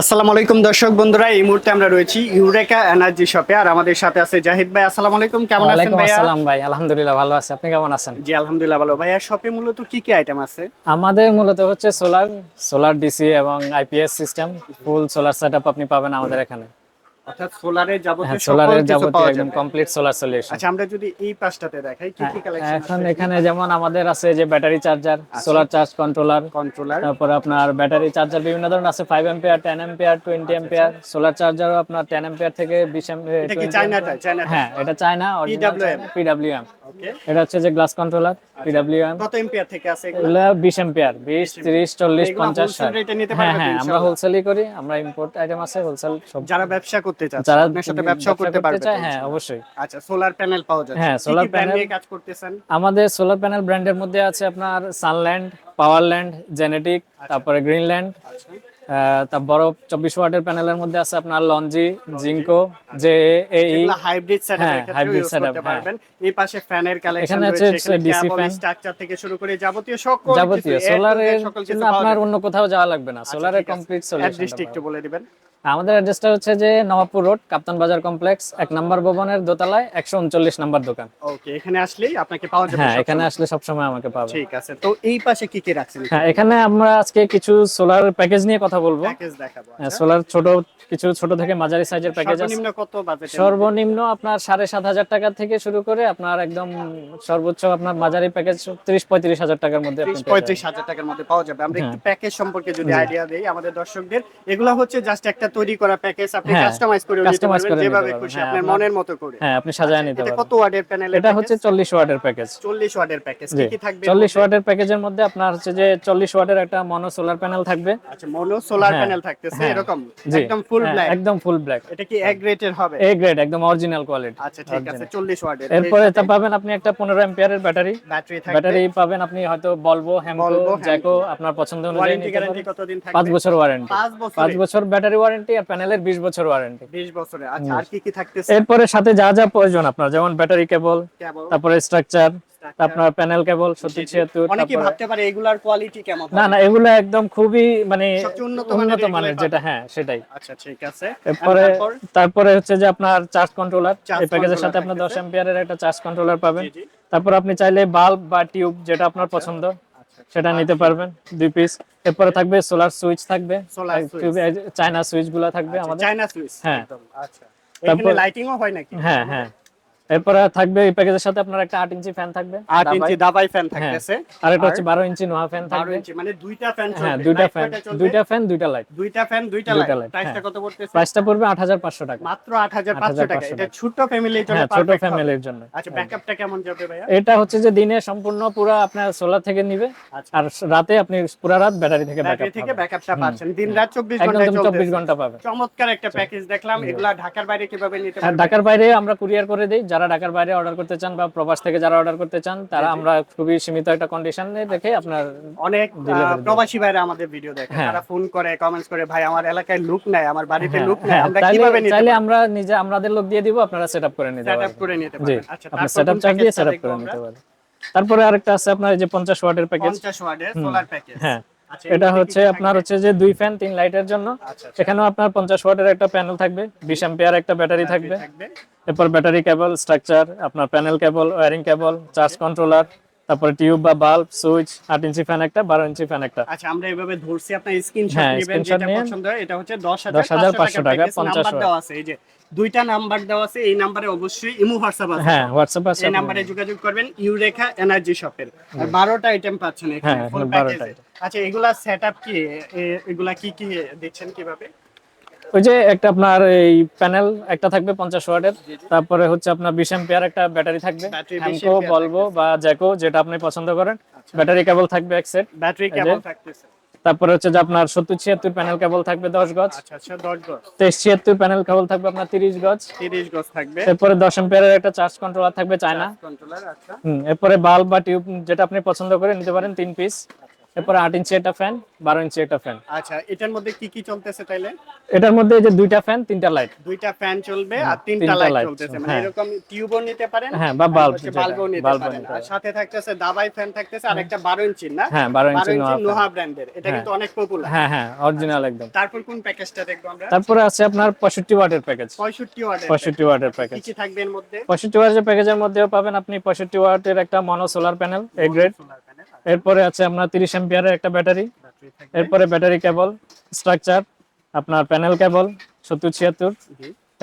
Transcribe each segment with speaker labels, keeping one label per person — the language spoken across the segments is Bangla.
Speaker 1: আসসালামু আলাইকুম দর্শক বন্ধুরা এই মুহূর্তে আমরা রয়েছি ইউরেকা এনার্জি শপে আর আমাদের সাথে আছে জাহিদ ভাই। আসসালামু আলাইকুম কেমন আছেন ভাই
Speaker 2: আসসালাম ভাই আলহামদুলিল্লাহ ভালো আছি। আপনি কেমন আছেন?
Speaker 1: জি আলহামদুলিল্লাহ ভালো। ভাইয়া শপে মূলত কি কি আইটেম আছে?
Speaker 2: আমাদের মূলত হচ্ছে সোলার সোলার ডিসি এবং IPS system full solar setup আপনি পাবেন আমাদের এখানে।
Speaker 1: অর্থাৎ সোলারের যাবতীয়
Speaker 2: হ্যাঁ সোলারের যাবতীয় একদম কমপ্লিট সোলার সলিউশন
Speaker 1: আচ্ছা আমরা যদি এই পাশটাতে দেখাই কি কি কালেকশন
Speaker 2: এখন এখানে যেমন আমাদের আছে যে battery charger solar charge controller
Speaker 1: controller
Speaker 2: তারপর আপনার ব্যাটারি চার্জার বিভিন্ন ধরনের আছে five ampere ten ampere twenty ampere solar চার্জারও আপনার টেন এম্পিয়ার থেকে বিশ
Speaker 1: এটা কি চায়নাটা চায়না
Speaker 2: হ্যাঁ এটা চায়না
Speaker 1: PWM
Speaker 2: পিডাব্লিউএম
Speaker 1: ওকে
Speaker 2: এটা হচ্ছে যে গ্লাস কন্ট্রোলার পিডাব্লিউএম
Speaker 1: কত থেকে আছে এগুলো?
Speaker 2: এগুলো বিশ এম্পিয়ার বিশ তিরিশ চল্লিশ
Speaker 1: এগুলো
Speaker 2: পঞ্চাশ
Speaker 1: wholesale
Speaker 2: ষাট
Speaker 1: rate এ নিতে
Speaker 2: হ্যাঁ হ্যাঁ আমরা? হোলসেলই করি আমরা ইম্পোর্ট আইটেম আছে হোলসেল সব
Speaker 1: যারা ব্যবসা করতে
Speaker 2: যারা
Speaker 1: আপনার সাথে ব্যবসা করতে পারবে
Speaker 2: হ্যাঁ অবশ্যই।
Speaker 1: আচ্ছা সোলার প্যানেল পাওয়া যাচ্ছে।
Speaker 2: হ্যাঁ, panel-
Speaker 1: নিয়ে কাজ করতেছেন?
Speaker 2: আমাদের সোলার প্যানেল ব্র্যান্ডের মধ্যে আছে আপনার সানল্যান্ড পাওয়ারল্যান্ড জেনেটিক তারপরে গ্রিনল্যান্ড তার বড় চব্বিশ ওয়াটের প্যানেলের মধ্যে আছে আপনার লঞ্জি জিঙ্কো জে এই
Speaker 1: হাইব্রিড সেটআপ করতে
Speaker 2: হ্যাঁ।
Speaker 1: পারবেন। এই পাশে ফ্যানের কালেকশন রয়েছে কেবল
Speaker 2: fan।
Speaker 1: স্ট্রাকচার থেকে শুরু করে যাবতীয় সকল
Speaker 2: যাবতীয় সোলারের জন্য আপনার অন্য কোথাও যাওয়া লাগবে না। সোলারের কমপ্লিট সলিউশন
Speaker 1: একটু বলে দিবেন।
Speaker 2: আমাদের অ্যাড্রেসটা হচ্ছে যে নবাবপুর রোড কাপ্তান বাজার কমপ্লেক্স এক নম্বর ভবনের দোতলায় একশো উনচল্লিশ নম্বর দোকান।
Speaker 1: ওকে এখানে আসলেই আপনাকে পাওয়া যাবে
Speaker 2: হ্যাঁ এখানে আসলে সবসময় আমাকে পাবে।
Speaker 1: ঠিক আছে তো এই পাশে কি কি রাখছেন
Speaker 2: হ্যাঁ এখানে আমরা আজকে কিছু সোলার প্যাকেজ নিয়ে কথা বলব।
Speaker 1: প্যাকেজ দেখাবো
Speaker 2: হ্যাঁ,
Speaker 1: আচ্ছা।
Speaker 2: সোলার ছোট কিছু ছোট থেকে মাঝারি সাইজের প্যাকেজ আছে।
Speaker 1: সর্বনিম্ন কত বাজেট
Speaker 2: সর্বনিম্ন আপনার সাড়ে সাত হাজার টাকা থেকে শুরু করে আপনার একদম সর্বোচ্চ আপনার মাঝারি প্যাকেজ ত্রিশ পঁয়ত্রিশ হাজার টাকার মধ্যে
Speaker 1: পঁয়ত্রিশ হাজার টাকার মধ্যে পাওয়া যাবে। আমরা একটু প্যাকেজ সম্পর্কে যদি আইডিয়া দেই আমাদের দর্শকদের এগুলো হচ্ছে জাস্ট একটা তৈরি করা প্যাকেজ আপনি
Speaker 2: হ্যাঁ,
Speaker 1: কাস্টমাইজ করে নিতে পারবেন যেভাবে খুশি
Speaker 2: হ্যাঁ,
Speaker 1: আপনার মনের মতো করে।
Speaker 2: হ্যাঁ আপনি সাজায় নিতে
Speaker 1: এটা
Speaker 2: পারবেন।
Speaker 1: কত ওয়াটের প্যানেল
Speaker 2: এটা হচ্ছে চল্লিশ ওয়াটের প্যাকেজ
Speaker 1: চল্লিশ ওয়াটের প্যাকেজ কি কি থাকবে
Speaker 2: চল্লিশ ওয়াটের প্যাকেজের মধ্যে আপনার হচ্ছে যে চল্লিশ ওয়াটের একটা মনো সোলার প্যানেল থাকবে।
Speaker 1: আচ্ছা মনো সোলার প্যানেল থাকতেছে
Speaker 2: হ্যাঁ,
Speaker 1: এরকম? একদম ফুল ব্ল্যাক
Speaker 2: একদম ফুল ব্ল্যাক
Speaker 1: এটা কি এক রেটের হবে?
Speaker 2: এ গ্রেড একদম অরিজিনাল কোয়ালিটি
Speaker 1: আচ্ছা ঠিক আছে চল্লিশ ওয়াটের
Speaker 2: এরপরে এটা পাবেন আপনি একটা পনেরো এম্পিয়ারের ব্যাটারি
Speaker 1: ব্যাটারি থাকবে।
Speaker 2: ব্যাটারি পাবেন আপনি হয়তো বলব হ্যামকো জ্যাকো আপনার পছন্দ অনুযায়ী
Speaker 1: ওয়ারেন্টি গ্যারান্টি কতদিন থাকবে?
Speaker 2: পাঁচ বছর ওয়ারেন্টি
Speaker 1: পাঁচ বছর
Speaker 2: পাঁচ বছর ব্যাটারি ওয়ারেন্টি আর প্যানেলের বিশ বছর ওয়ারেন্টি
Speaker 1: 20 বছরে। আচ্ছা আর কি কি থাকতেছে?
Speaker 2: এরপরে সাথে যা যা প্রয়োজন আপনার যেমন ব্যাটারি কেবল তারপরে স্ট্রাকচার আপনার প্যানেল কেবল সত্যি ছিয়াত্তর
Speaker 1: অনেকে ভাবতে পারে এগুলার কোয়ালিটি কেমন
Speaker 2: না না এগুলো একদম খুবই মানে
Speaker 1: উন্নত মানের
Speaker 2: যেটা হ্যাঁ সেটাই।
Speaker 1: আচ্ছা ঠিক আছে।
Speaker 2: এরপরে
Speaker 1: তারপরে?
Speaker 2: হচ্ছে যে আপনার চার্জ কন্ট্রোলার এই প্যাকেজের সাথে আপনার দশ
Speaker 1: থাকতেছে।
Speaker 2: এম্পিয়ারের একটা চার্জ কন্ট্রোলার পাবেন। তারপর আপনি চাইলে বাল্ব বা টিউব যেটা আপনার পছন্দ
Speaker 1: আচ্ছা
Speaker 2: সেটা নিতে পারবেন দুই পিস এরপরে থাকবে সোলার সুইচ থাকবে
Speaker 1: সোলার
Speaker 2: চায়না সুইচগুলা থাকবে আমাদের।
Speaker 1: চায়না সুইচ
Speaker 2: হ্যাঁ।
Speaker 1: আচ্ছা।
Speaker 2: তারপর-
Speaker 1: লাইটিংও হয় নাকি?
Speaker 2: হ্যাঁ হ্যাঁ। এরপরে থাকবে এই প্যাকেজের সাথে আপনার একটা আট ইঞ্চি ফ্যান থাকবে।
Speaker 1: 8 ইঞ্চি দাবাই ফ্যান
Speaker 2: হ্যাঁ।
Speaker 1: থাকতেছে।
Speaker 2: আর একটা হচ্ছে বারো ইঞ্চি নোহা ফ্যান
Speaker 1: 12
Speaker 2: থাকবে।
Speaker 1: ইঞ্চি মানে দুইটা ফ্যান
Speaker 2: হ্যাঁ দুইটা ফ্যান দুইটা ফ্যান দুইটা লাইট
Speaker 1: দুইটা ফ্যান দুইটা লাইট প্রাইসটা
Speaker 2: হ্যাঁ।
Speaker 1: কত পড়তেছে?
Speaker 2: প্রাইসটা পড়বে আট হাজার পাঁচশো টাকা।
Speaker 1: মাত্র 8500 টাকা। এটা ছোট ফ্যামিলির জন্য
Speaker 2: হ্যাঁ ছোট ফ্যামিলির জন্য।
Speaker 1: আচ্ছা ব্যাকআপটা কেমন যাবে ভাইয়া?
Speaker 2: এটা হচ্ছে যে দিনে সম্পূর্ণ পুরো আপনার সোলার থেকে নিবে।
Speaker 1: আচ্ছা।
Speaker 2: আর রাতে আপনি পুরো রাত ব্যাটারি থেকে
Speaker 1: ব্যাটারি
Speaker 2: ব্যাকআপ
Speaker 1: থেকে ব্যাকআপটা পাচ্ছেন। দিন রাত 24
Speaker 2: একদম
Speaker 1: ঘন্টায়
Speaker 2: তুমি চব্বিশ
Speaker 1: চলবে
Speaker 2: ঘণ্টা পাবে।
Speaker 1: চমৎকার একটা প্যাকেজ দেখলাম। এগুলা ঢাকার বাইরে কীভাবে নিতে
Speaker 2: আর
Speaker 1: পারবেন?
Speaker 2: ঢাকার বাইরে আমরা কুরিয়ার করে দিই। যারা ঢাকার বাইরে অর্ডার করতে চান বা প্রবাস থেকে যারা অর্ডার করতে চান তারা আমরা খুবই সীমিত একটা কন্ডিশনে দেখে আপনার
Speaker 1: অনেক প্রবাসী ভাইরা আমাদের ভিডিও দেখে।
Speaker 2: হ্যাঁ।
Speaker 1: তারা ফোন করে কমেন্টস করে ভাই আমার এলাকায় লুক নাই আমার বাড়িতে
Speaker 2: হ্যাঁ,
Speaker 1: লুক নাই আমরা কীভাবে নিতে
Speaker 2: চাইলে আমরা নিজে আমাদের লোক দিয়ে দিব আপনারা সেটআপ করে নিতে
Speaker 1: সেটআপ করে নিতে
Speaker 2: জি।
Speaker 1: পারবেন। আচ্ছা
Speaker 2: আপনি সেটআপ চার্জ দিয়ে সেটআপ করে নিতে পারবেন। তারপরে আরেকটা আছে আপনার এই যে পঞ্চাশ ওয়াটের প্যাকেজ
Speaker 1: 50 ওয়াটের সোলার প্যাকেজ
Speaker 2: হ্যাঁ। এটা হচ্ছে আপনার হচ্ছে যে দুই ফ্যান তিন লাইটের জন্য।
Speaker 1: আচ্ছা আচ্ছা,
Speaker 2: সেখানেও আপনার পঞ্চাশ ওয়াটের একটা প্যানেল থাকবে বিশ এম্পিয়ার একটা ব্যাটারি থাকবে।
Speaker 1: থাকবে।
Speaker 2: এরপর ব্যাটারি কেবল স্ট্রাকচার আপনার panel cable wiring cable charge controller তারপরে টিউব বা বাল্ব সুইচ আট ইঞ্চি ফ্যান একটা বারো ইঞ্চি ফ্যান একটা।
Speaker 1: আচ্ছা আমরা এভাবে ধরছি আপনার স্ক্রিনশট
Speaker 2: হ্যাঁ,
Speaker 1: নেবেন যেটা পছন্দ হয় এটা হচ্ছে 10500
Speaker 2: 10,500
Speaker 1: টাকা
Speaker 2: টাকা, 50
Speaker 1: নাম্বার দেওয়া আছে এই যে দুইটা নাম্বার দেওয়া আছে এই নাম্বারে অবশ্যই ইমো হোয়াটসঅ্যাপ আছে।
Speaker 2: হ্যাঁ হোয়াটসঅ্যাপ আছে
Speaker 1: এই নাম্বারে যোগাযোগ করবেন ইউরেখা এনার্জি শপের আর 12টা আইটেম পাচ্ছেন এখানে ফুল
Speaker 2: এখানে 12টা
Speaker 1: প্যাকেজে আচ্ছা এগুলা সেটআপ কি? এগুলা কি কি দিচ্ছেন কীভাবে?
Speaker 2: ওই যে একটা আপনার এই প্যানেল একটা থাকবে পঞ্চাশ ওয়াটের তারপরে হচ্ছে আপনার বিশ এম্পিয়ার একটা ব্যাটারি থাকবে
Speaker 1: Battery 20
Speaker 2: হ্যামকো বলব বা জ্যাকো যেটা আপনি পছন্দ করেন ব্যাটারি কেবল থাকবে এক সেট
Speaker 1: ব্যাটারি কেমন থাকতেছে।
Speaker 2: তারপরে হচ্ছে যে আপনার সত্তর ছিয়াত্তর প্যানেল কেবল থাকবে দশ গজ
Speaker 1: আচ্ছা আচ্ছা 10 গজ।
Speaker 2: তেইশ ছিয়াত্তর প্যানেল কেবল থাকবে আপনার তিরিশ গজ।
Speaker 1: 30 গজ থাকবে।
Speaker 2: এরপরে দশ এম্পিয়ারের একটা চার্জ কন্ট্রোলার থাকবে চায়না।
Speaker 1: আচ্ছা।
Speaker 2: এরপরে বাল্ব বা টিউব যেটা আপনি পছন্দ করে নিতে পারেন তিন পিস এরপরে আট ইঞ্চি একটা ফ্যান বারো ইঞ্চি একটা ফ্যান
Speaker 1: আচ্ছা এটার মধ্যে কি কি চলতেছে তাইলে?
Speaker 2: এটার মধ্যে যে দুইটা ফ্যান তিনটা লাইট
Speaker 1: দুইটা ফ্যান চলবে আর তিনটা
Speaker 2: তিনটা
Speaker 1: লাইট চলতেছে। মানে
Speaker 2: হ্যাঁ।
Speaker 1: এরকম টিউবও নিতে পারেন
Speaker 2: হ্যাঁ, বা যেটা,
Speaker 1: বাল্বও নিতে পারেন আর সাথে থাকতেছে দাবাই ফ্যান থাকতেছে আর একটা 12 ইঞ্চি না?
Speaker 2: হ্যাঁ বারো
Speaker 1: 12
Speaker 2: ইঞ্চি
Speaker 1: নোহা ব্র্যান্ডের এটা
Speaker 2: হ্যাঁ।
Speaker 1: কিন্তু অনেক পপুলার
Speaker 2: হ্যাঁ হ্যাঁ অরিজিনাল একদম।
Speaker 1: তারপর কোন প্যাকেজটা দেখব আমরা?
Speaker 2: তারপরে আছে আপনার পঁয়ষট্টি ওয়াটের প্যাকেজ
Speaker 1: 65 ওয়াটের
Speaker 2: পঁয়ষট্টি ওয়াটের প্যাকেজ
Speaker 1: কি থাকবে এর মধ্যে?
Speaker 2: পঁয়ষট্টি ওয়াটের প্যাকেজের মধ্যেও পাবেন আপনি পঁয়ষট্টি ওয়াটের একটা mono solar panel A grade
Speaker 1: solar panel
Speaker 2: এরপরে আছে আপনার তিরিশ এম্পিয়ারের একটা ব্যাটারি। এরপরে ব্যাটারি কেবল স্ট্রাকচার আপনার প্যানেল কেবল সত্তর ছিয়াত্তর।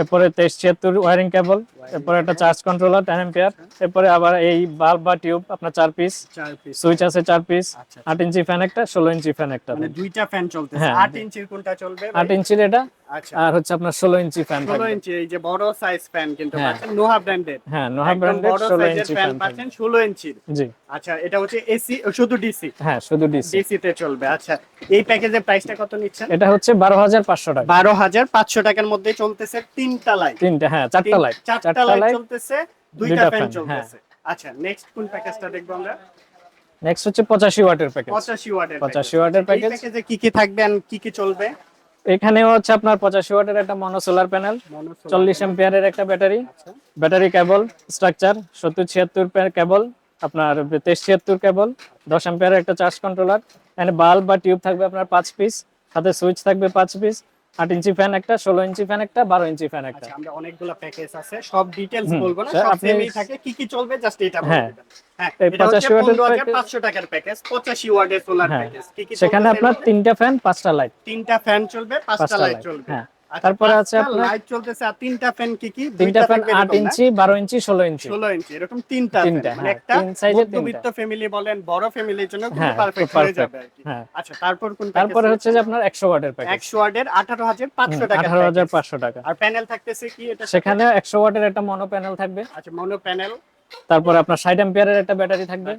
Speaker 2: এরপরে তেইশ ছিয়াত্তর ওয়ারিং কেবল এরপরে একটা চার্জ কন্ট্রোলার টেন এম্পিয়ার এরপরে আবার এই বাল্ব বা টিউব আপনার চার পিস সুইচ আছে চার পিস
Speaker 1: আচ্ছা
Speaker 2: আট ইঞ্চি ফ্যান একটা ষোলো ইঞ্চি ফ্যান একটা।
Speaker 1: মানে দুইটা ফ্যান চলতেছে।
Speaker 2: হ্যাঁ।
Speaker 1: 8 ইঞ্চির কোনটা চলবে
Speaker 2: আট ইঞ্চির এটা।
Speaker 1: আচ্ছা
Speaker 2: আর হচ্ছে আপনার ষোলো ইঞ্চি ফ্যান
Speaker 1: 16
Speaker 2: থাকবে।
Speaker 1: ইঞ্চি এই যে বড় সাইজ ফ্যান কিন্তু। নোহা ব্র্যান্ডের
Speaker 2: হ্যাঁ নোহা
Speaker 1: একদম
Speaker 2: ব্র্যান্ডের ষোলো ইঞ্চি
Speaker 1: ফ্যান পাচ্ছেন 16 ইঞ্চির।
Speaker 2: জি।
Speaker 1: আচ্ছা এটা হচ্ছে এসি শুধু ডিসি
Speaker 2: হ্যাঁ শুধু ডিসি
Speaker 1: ডিসি তে চলবে আচ্ছা। এই প্যাকেজের প্রাইসটা কত নিচ্ছেন?
Speaker 2: এটা হচ্ছে বারো হাজার পাঁচশো টাকা।
Speaker 1: বারো হাজার পাঁচশো টাকার মধ্যে চলতেছে তিনটা লাইট
Speaker 2: তিনটা হ্যাঁ চারটা লাইট
Speaker 1: চারটা লাইট চলতেছে দুইটা ফ্যান চলতেছে। আচ্ছা নেক্সট কোন প্যাকেজটা দেখব আমরা?
Speaker 2: নেক্সট হচ্ছে পঁচাশি ওয়াটের প্যাকেজ
Speaker 1: পঁচাশি ওয়াটের
Speaker 2: 85 ওয়াটের প্যাকেজ
Speaker 1: প্যাকেজে কি কি থাকবে আর কি কি চলবে?
Speaker 2: এখানেও হচ্ছে আপনার পঁচাশি ওয়াটের একটা মনো সোলার প্যানেল চল্লিশ এম্পিয়ারের একটা ব্যাটারি। ব্যাটারি কেবল স্ট্রাকচার সত্তর ছিয়াত্তর কেবল আপনার তেইশ ছিয়াত্তর কেবল দশ এম্পিয়ারের একটা চার্জ কন্ট্রোলার এখানে বাল্ব বা টিউব থাকবে আপনার পাঁচ পিস সাথে সুইচ থাকবে পাঁচ পিস আট ইঞ্চি ফ্যান একটা ষোলো ইঞ্চি ফ্যান একটা বারো ইঞ্চি ফ্যান একটা।
Speaker 1: আচ্ছা আমরা অনেকগুলো প্যাকেজ আছে। সব ডিটেইলস বলব না সব
Speaker 2: আপনি-
Speaker 1: সেমই থাকে। কি কি চলবে জাস্ট এটা
Speaker 2: হ্যাঁ।
Speaker 1: হ্যাঁ
Speaker 2: এই 85 ওয়াটের
Speaker 1: 15500 টাকার প্যাকেজ 85 ওয়াটের সোলার প্যাকেজ কি কি
Speaker 2: সেখানে আপনার তিনটা ফ্যান পাঁচটা লাইট
Speaker 1: তিনটা ফ্যান চলবে পাঁচটা
Speaker 2: পাঁচটা
Speaker 1: লাইট চলবে।
Speaker 2: হ্যাঁ।
Speaker 1: আচ্ছা,
Speaker 2: তারপরে আছে আপনার-
Speaker 1: লাইট চলতেছে আর তিনটা ফ্যান কি কি?
Speaker 2: তিনটা ফ্যান
Speaker 1: থাকবে
Speaker 2: আট
Speaker 1: এরকম না?
Speaker 2: ইঞ্চি বারো ইঞ্চি ষোলো ইঞ্চি।
Speaker 1: 16 ইঞ্চি এরকম তিনটা
Speaker 2: তিনটা,
Speaker 1: মানে
Speaker 2: হ্যাঁ,
Speaker 1: একটা মধ্যবিত্ত ফ্যামিলি বলেন বড় ফ্যামিলির জন্য
Speaker 2: হ্যাঁ,
Speaker 1: পারফেক্ট হয়ে যাবে আর কি।
Speaker 2: হ্যাঁ।
Speaker 1: আচ্ছা তারপর কোন
Speaker 2: তারপরে হচ্ছে যে আপনার একশো ওয়াটের প্যাকেজ
Speaker 1: 100 ওয়াটের 18500 টাকা
Speaker 2: আঠারো হাজার পাঁচশো টাকা।
Speaker 1: আর প্যানেল থাকতেছে কি? এটা
Speaker 2: সেখানে একশো ওয়াটের একটা মনো প্যানেল থাকবে।
Speaker 1: আচ্ছা মনো প্যানেল
Speaker 2: তারপরে আপনার ষাট এম্পিয়ারের একটা ব্যাটারি থাকবে।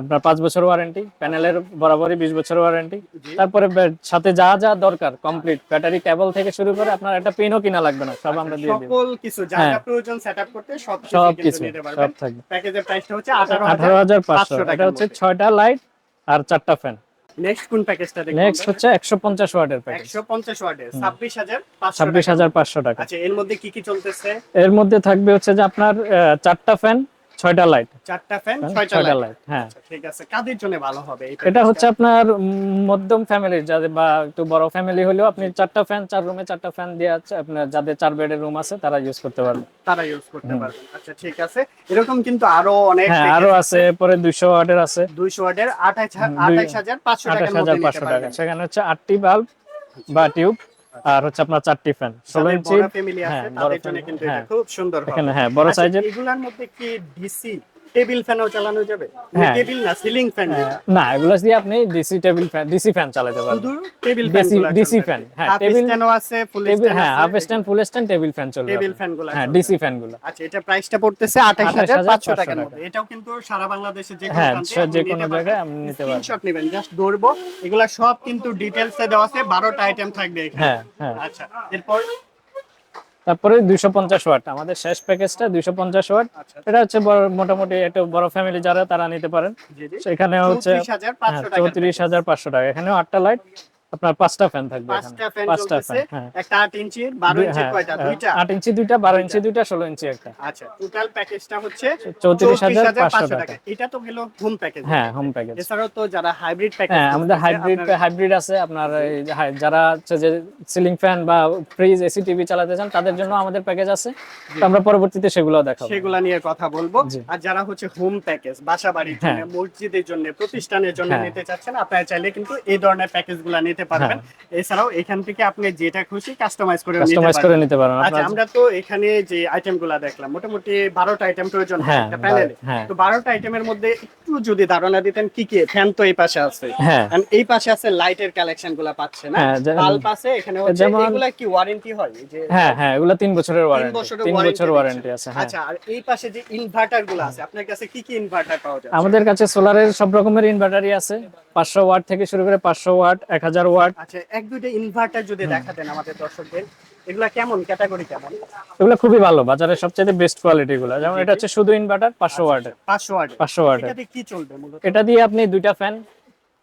Speaker 2: আপনার পাঁচ বছর ওয়ারেন্টি প্যানেলের বরাবরই বিশ বছর ওয়ারেন্টি তারপরে সাথে যা যা দরকার কমপ্লিট ব্যাটারি কেবল থেকে শুরু করে আপনার একটা পেনও কিনা লাগবে না সব আমরা দিয়ে দিব।
Speaker 1: সকল কিছু যা
Speaker 2: হ্যাঁ।
Speaker 1: যা প্রয়োজন সেটআপ করতে সব কিছু
Speaker 2: সব থাকবে।
Speaker 1: প্যাকেজের প্রাইসটা হচ্ছে
Speaker 2: আঠারো
Speaker 1: 18500
Speaker 2: হাজার পাঁচশো।
Speaker 1: টাকার
Speaker 2: এটা হচ্ছে। ছয়টা লাইট আর চারটা ফ্যান
Speaker 1: নেক্সট কোন প্যাকেজটা দেখব
Speaker 2: নেক্সট হচ্ছে একশো পঞ্চাশ ওয়াটের প্যাকেজ
Speaker 1: 150 ওয়াটের 26500
Speaker 2: ছাব্বিশ হাজার পাঁচশো টাকা।
Speaker 1: আচ্ছা এর মধ্যে কি কি চলতেছে?
Speaker 2: এর মধ্যে থাকবে হচ্ছে যে আপনার চারটা ফ্যান ছয়টা লাইট
Speaker 1: চারটা ফ্যান ছয়টা লাইট
Speaker 2: হ্যাঁ।
Speaker 1: ঠিক আছে কাদের জন্য ভালো হবে
Speaker 2: এটা হচ্ছে আপনার মধ্যম ফ্যামিলির যাদের বা একটু বড় ফ্যামিলি হলেও আপনি চারটা ফ্যান চার রুমে চারটা ফ্যান দিয়ে আছে আপনার যাদের চার বেডের রুম আছে তারা ইউজ করতে পারবে।
Speaker 1: তারা ইউজ করতে পারবেন আচ্ছা ঠিক আছে। এরকম কিন্তু আরও অনেক
Speaker 2: হ্যাঁ আরও আছে পরে দুইশো ওয়াটের আছে।
Speaker 1: 200 ওয়াটের 28500
Speaker 2: দুই-
Speaker 1: 28500
Speaker 2: আঠাশ
Speaker 1: টাকার মধ্যে নিতে
Speaker 2: টাকা
Speaker 1: পারবেন।
Speaker 2: সেখানে হচ্ছে আটটি বাল্ব বা টিউব আর হচ্ছে আপনার চারটি ফ্যান ষোলো ইঞ্চি
Speaker 1: ফ্যামিলি আছে
Speaker 2: হ্যাঁ, বড় হ্যাঁ।
Speaker 1: খুব সুন্দর
Speaker 2: এখানে হ্যাঁ বড়
Speaker 1: সাইজ
Speaker 2: সাইজের
Speaker 1: এগুলোর মধ্যে কি ডিসি টেবিল ফ্যানও চালানো যাবে?
Speaker 2: হ্যাঁ।
Speaker 1: টেবিল না সিলিং ফ্যান
Speaker 2: না এগুলো দিয়ে আপনি DC table fan DC fan চালাতে পারবেন।
Speaker 1: শুধু টেবিল ফ্যান
Speaker 2: DC fan, হ্যাঁ,
Speaker 1: টেবিল ফ্যানও আছে ফুল
Speaker 2: টেবিল হ্যাঁ half stand full stand table fan চলবে
Speaker 1: টেবিল ফ্যানগুলো
Speaker 2: হ্যাঁ ডিসি ফ্যানগুলো
Speaker 1: আচ্ছা এটা প্রাইসটা পড়তেছে 28500
Speaker 2: 28,500
Speaker 1: টাকার মধ্যে। এটাও কিন্তু সারা বাংলাদেশে যে
Speaker 2: হ্যাঁ, সে- যে কোনো জায়গায় আপনি নিতে পারবেন।
Speaker 1: স্ক্রিনশট নেবেন জাস্ট ধরবো। এগুলা সব কিন্তু ডিটেইলসে দেওয়া আছে 12টা আইটেম থাকবে এখানে।
Speaker 2: হ্যাঁ হ্যাঁ।
Speaker 1: আচ্ছা এরপর
Speaker 2: তারপরে দুইশো পঞ্চাশ ওয়াট। আমাদের শেষ প্যাকেজটা দুইশো পঞ্চাশ ওয়াট।
Speaker 1: আচ্ছা
Speaker 2: এটা হচ্ছে মোটামুটি একটা বড় ফ্যামিলি যারা তারা নিতে পারেন। সেখানে হচ্ছে চৌত্রিশ হাজার পাঁচশো টাকা। এখানেও আটটা লাইট আপনার পাঁচটা ফ্যান থাকবে
Speaker 1: পাঁচটা ফ্যান
Speaker 2: পাঁচটা ফ্যান
Speaker 1: একটা 8 ইঞ্চি 12 ইঞ্চি
Speaker 2: হ্যাঁ,
Speaker 1: কয়টা?
Speaker 2: হ্যাঁ,
Speaker 1: দুইটা?
Speaker 2: আট ইঞ্চি দুইটা বারো ইঞ্চি দুইটা। ষোলো ইঞ্চি একটা।
Speaker 1: আচ্ছা টোটাল প্যাকেজটা হচ্ছে
Speaker 2: চৌত্রিশ হাজার
Speaker 1: 34,500
Speaker 2: পাঁচশো টাকা।
Speaker 1: এটা তো হলো হোম প্যাকেজ
Speaker 2: হ্যাঁ হোম প্যাকেজ
Speaker 1: এছাড়াও তো যারা হাইব্রিড প্যাকেজ
Speaker 2: হ্যাঁ আমাদের হাইব্রিড হাইব্রিড আছে আপনার যারা হচ্ছে যে সিলিং ফ্যান বা ফ্রিজ এসি টিভি চালাতে চান তাদের জন্য আমাদের প্যাকেজ আছে। তো আমরা পরবর্তীতে সেগুলো দেখাবো।
Speaker 1: সেগুলা নিয়ে কথা বলব। আর যারা হচ্ছে হোম প্যাকেজ বাসা বাড়ির জন্য। মসজিদের জন্য প্রতিষ্ঠানের জন্য
Speaker 2: হ্যাঁ।
Speaker 1: নিতে চাচ্ছেন আপনারা চাইলে কিন্তু এই ধরনের প্যাকেজগুলো নিতে পারবেন। এছাড়াও এখান থেকে আপনি যেটা খুশি কাস্টমাইজ করে নিতে
Speaker 2: কাস্টমাইজ করে নিতে পারেন।
Speaker 1: আচ্ছা আমরা তো এখানে যে আইটেমগুলো দেখলাম মোটামুটি বারোটা আইটেম প্রয়োজন হয়
Speaker 2: হ্যাঁ,
Speaker 1: একটা প্যানেলে
Speaker 2: হ্যাঁ।
Speaker 1: তো বারোটা আইটেমের মধ্যে একটু যদি ধারণা দিতেন কি কি ফ্যান তো এই পাশে আছে?
Speaker 2: হ্যাঁ।
Speaker 1: এই পাশে আছে লাইটের কালেকশনগুলা পাচ্ছে না?
Speaker 2: হ্যাঁ,
Speaker 1: বাল্ব আছে এখানে হচ্ছে এগুলা কি ওয়ারেন্টি হয়? যে
Speaker 2: হ্যাঁ হ্যাঁ এগুলো বছরের ওয়ারেন্টি বছর ওয়ারেন্টি আছে হ্যাঁ।
Speaker 1: আচ্ছা আর এই পাশে যে ইনভার্টারগুলো আছে আপনার কাছে কি কি ইনভার্টার পাওয়া যায়
Speaker 2: আমাদের কাছে সোলারের সব রকমের ইনভার্টারই আছে। পাঁচশো ওয়াট থেকে শুরু করে পাঁচশো ওয়াট এক হাজার ওয়াট
Speaker 1: আচ্ছা এক দুইটা ইনভার্টার যদি দেখাতেন আমাদের দর্শকদের এগুলা কেমন ক্যাটাগরি কেমন?
Speaker 2: এগুলো খুবই ভালো বাজারের সবচেয়ে বেস্ট কোয়ালিটি গুলো। যেমন এটা হচ্ছে শুধু ইনভার্টার পাঁচশো ওয়াটের
Speaker 1: পাঁচশো ওয়াট
Speaker 2: পাঁচশো ওয়াটের
Speaker 1: এটাতে কি চলবে মূলত?
Speaker 2: এটা দিয়ে আপনি দুইটা ফ্যান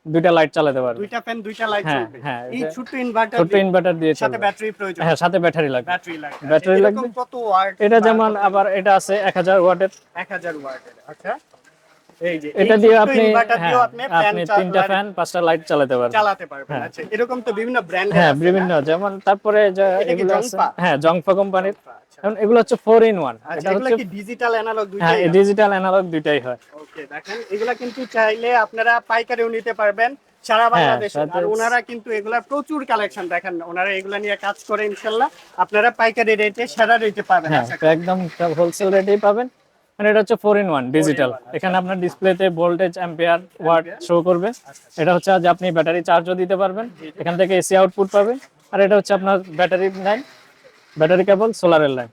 Speaker 2: দুইটা লাইট চালাতে পারবে
Speaker 1: দুইটা ফ্যান দুইটা লাইট
Speaker 2: হ্যাঁ,
Speaker 1: চলবে।
Speaker 2: হ্যাঁ,
Speaker 1: এই ছোট ইনভার্টার
Speaker 2: ছোট ইনভার্টার দিয়ে
Speaker 1: সাথে ব্যাটারি প্রয়োজন।
Speaker 2: হ্যাঁ সাথে ব্যাটারি লাগবে।
Speaker 1: ব্যাটারি লাগবে।
Speaker 2: ব্যাটারি
Speaker 1: আচ্ছা,
Speaker 2: লাগবে।
Speaker 1: কত ওয়াট
Speaker 2: এটা যেমন আবার এটা আছে এক হাজার ওয়াটের।
Speaker 1: 1000 ওয়াটের আচ্ছা।
Speaker 2: এটা দিয়ে আপনি হ্যাঁ
Speaker 1: দিয়েও আপনি
Speaker 2: তিনটা ফ্যান পাঁচটা লাইট চালাতে পারবেন।
Speaker 1: চালাতে পারবেন আচ্ছা এরকম তো বিভিন্ন ব্র্যান্ডের
Speaker 2: হ্যাঁ বিভিন্ন যেমন তারপরে এগুলো আছে। হ্যাঁ জংফা কোম্পানির
Speaker 1: আচ্ছা।
Speaker 2: এখন এগুলো হচ্ছে ফোর ইন ওয়ান
Speaker 1: আচ্ছা
Speaker 2: এটা
Speaker 1: এগুলা
Speaker 2: হচ্ছে
Speaker 1: কি ডিজিটাল অ্যানালগ
Speaker 2: হ্যাঁ ডিজিটাল অ্যানালগ দুইটাই হয়।
Speaker 1: ওকে দেখেন এগুলা কিন্তু চাইলে আপনারা পাইকারিও নিতে পারবেন সারা বাংলাদেশে। আর ওনারা কিন্তু এগুলা প্রচুর কালেকশন দেখেন ওনারা এগুলা নিয়ে কাজ করে ইনশাল্লাহ। আপনারা পাইকারি রেটে সেরা রেটে পাবেন
Speaker 2: হ্যাঁ একদম হোলসেল রেটেই পাবেন। মানে এটা হচ্ছে ফোর ইন ওয়ান ডিজিটাল এখানে আপনার ডিসপ্লেতে ভোল্টেজ অ্যাম্পিয়ার ওয়াট শো করবে। এটা হচ্ছে আজ আপনি ব্যাটারি চার্জও দিতে পারবেন। এখান থেকে এসি আউটপুট পাবেন আর এটা হচ্ছে আপনার ব্যাটারি লাইন ব্যাটারি কেবল সোলারের লাইন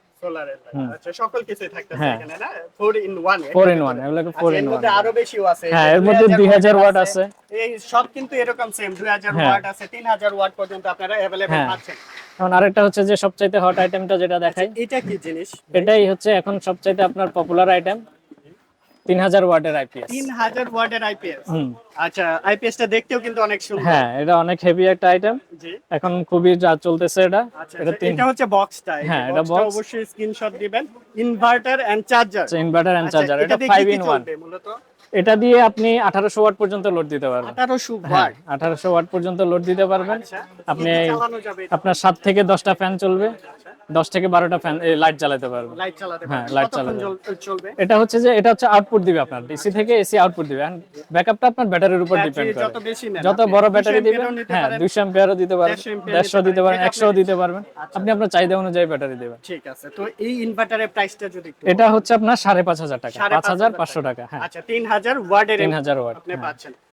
Speaker 1: সব কিন্তু এরকম সেম দুই হাজার
Speaker 2: হ্যাঁ।
Speaker 1: ওয়াট আছে তিন হাজার ওয়াট পর্যন্ত আপনারা আছে
Speaker 2: এখন আরেকটা হচ্ছে যে সবচাইতে হট আইটেমটা যেটা দেখাই।
Speaker 1: এটা কি জিনিস?
Speaker 2: এটাই হচ্ছে এখন সবচাইতে আপনার পপুলার আইটেম তিন হাজার ওয়াটের আইপিএস
Speaker 1: 3000 ওয়াটের আইপিএস আচ্ছা আইপিএসটা দেখতেও কিন্তু অনেক সুন্দর।
Speaker 2: হ্যাঁ এটা অনেক হেভি একটা আইটেম এখন খুবই যা চলতেছে এটা
Speaker 1: আচ্ছা
Speaker 2: এটা তিন
Speaker 1: এটা হচ্ছে বক্সটা
Speaker 2: হ্যাঁ, এটা box।
Speaker 1: অবশ্যই স্ক্রিনশট দিবেন। Inverter and charger
Speaker 2: inverter and charger এটা
Speaker 1: দিয়ে
Speaker 2: ফাইভ
Speaker 1: কি কি
Speaker 2: ইন ওয়ান
Speaker 1: চলবে মূলত?
Speaker 2: এটা দিয়ে আপনি আঠারোশো ওয়াট পর্যন্ত লোড দিতে পারবেন।
Speaker 1: 1800
Speaker 2: হ্যাঁ আঠারোশো ওয়াট পর্যন্ত লোড দিতে পারবেন।
Speaker 1: আচ্ছা
Speaker 2: আপনি আপনার সাত থেকে দশটা ফ্যান চলবে। দশ থেকে বারোটা ফ্যান লাইট চালাতে পারবেন।
Speaker 1: লাইট চালাতে
Speaker 2: হ্যাঁ,
Speaker 1: পারবেন। কতক্ষণ
Speaker 2: চালাতে
Speaker 1: চলবে?
Speaker 2: এটা হচ্ছে যে এটা হচ্ছে আউটপুট দিবে আপনার। ডিসি থেকে এসি আউটপুট দিবে। ব্যাকআপটা আপনার ব্যাটারির উপর ডিপেন্ড করে।
Speaker 1: যত
Speaker 2: বড় ব্যাটারি দিবেন হ্যাঁ দুইশো এম্পিয়ারও দিতে
Speaker 1: পারবেন
Speaker 2: দেড়শো দিতে
Speaker 1: পারেন
Speaker 2: একশো দিতে পারবেন। আপনি আপনার চাহিদা অনুযায়ী ব্যাটারি দেবেন।
Speaker 1: ঠিক আছে। তো এই ইনভার্টারের প্রাইসটা যদি
Speaker 2: এটা হচ্ছে আপনার সাড়ে পাঁচ হাজার টাকা। পাঁচ হাজার পাঁচশো টাকা। হ্যাঁ।
Speaker 1: আচ্ছা তিন হাজার ওয়ার্ডের
Speaker 2: তিন হাজার ওয়াট
Speaker 1: আপনি পাচ্ছেন